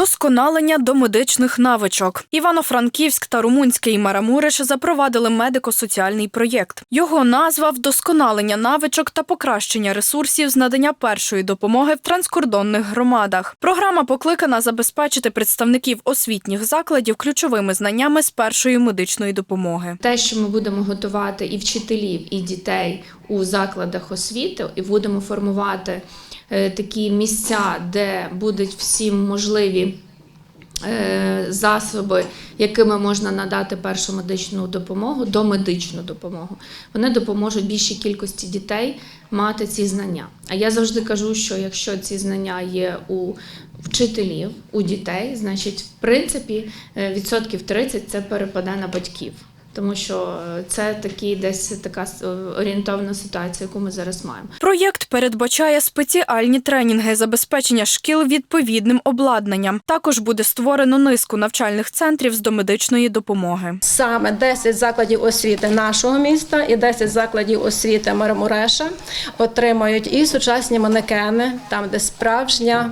Вдосконалення до медичних навичок. Івано-Франківськ та Румунський Марамуриш запровадили медико-соціальний проєкт. Його назва вдосконалення навичок та покращення ресурсів з надання першої допомоги в транскордонних громадах. Програма покликана забезпечити представників освітніх закладів ключовими знаннями з першої медичної допомоги. Те, що ми будемо готувати і вчителів, і дітей у закладах освіти, і будемо формувати такі місця, де будуть всім можливі е, засоби, якими можна надати першу медичну допомогу, домедичну допомогу, вони допоможуть більшій кількості дітей мати ці знання. А я завжди кажу, що якщо ці знання є у вчителів, у дітей, значить, в принципі, е, відсотків 30 це перепаде на батьків. Тому що е, це такі десь така е, орієнтовна ситуація, яку ми зараз маємо. Проєкт передбачає спеціальні тренінги забезпечення шкіл відповідним обладнанням. Також буде створено низку навчальних центрів з домедичної допомоги. Саме 10 закладів освіти нашого міста і 10 закладів освіти Марамуреша отримають і сучасні манекени, там де справжня.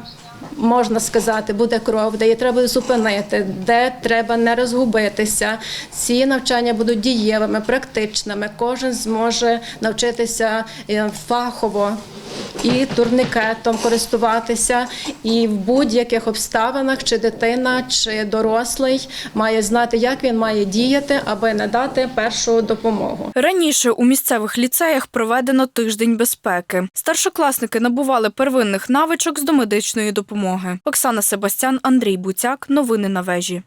Можна сказати, буде кров, де її треба зупинити, де треба не розгубитися. Ці навчання будуть дієвими, практичними. Кожен зможе навчитися е, фахово і турникетом користуватися, і в будь-яких обставинах, чи дитина, чи дорослий має знати, як він має діяти, аби надати першу допомогу. Раніше у місцевих ліцеях проведено тиждень безпеки. Старшокласники набували первинних навичок з домедичної допомоги. Оксана Себастян, Андрій Буцяк. Новини на вежі.